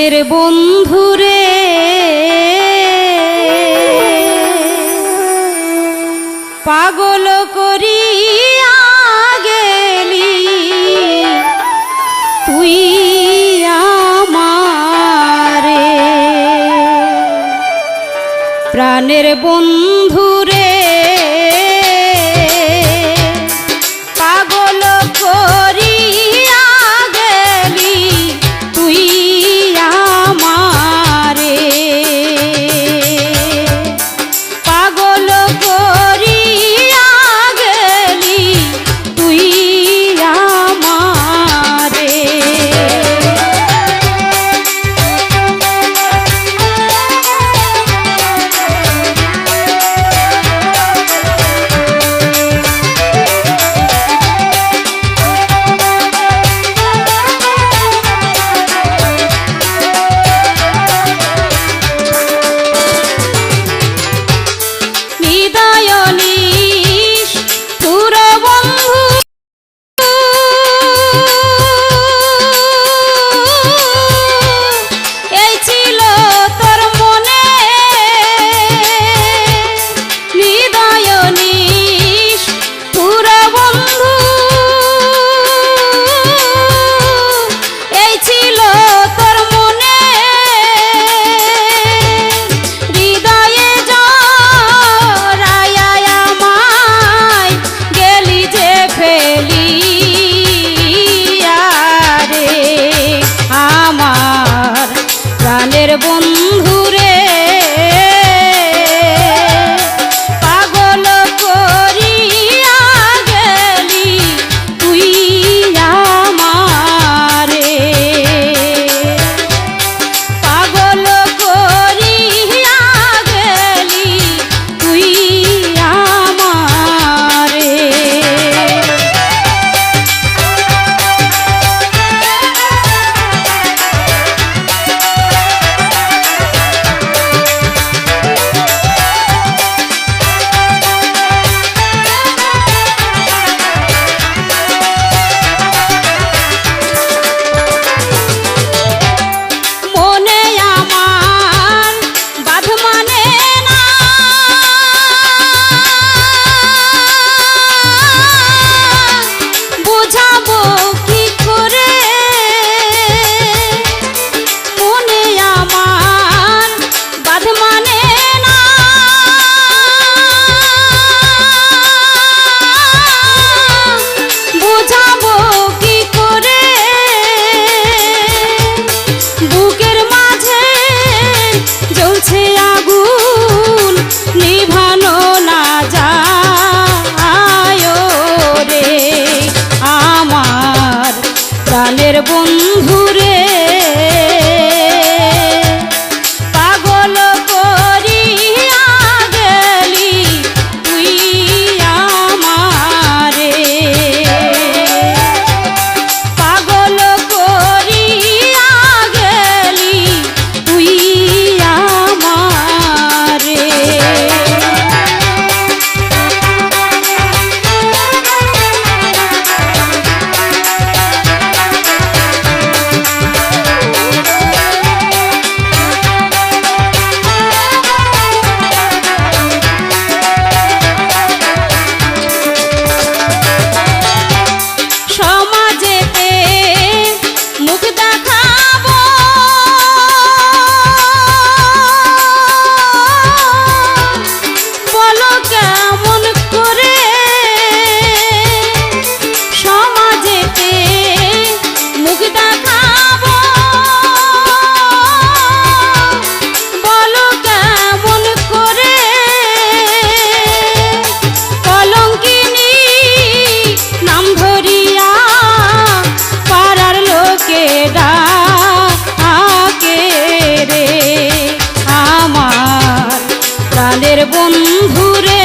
কাছের বন্ধুরে। পাগল করি গেলি তুই আমারে। প্রাণের বন্ধুরে। আমার প্রাণের বন্ধু প্রেমের বন্ধুরে। का বন্ধুরে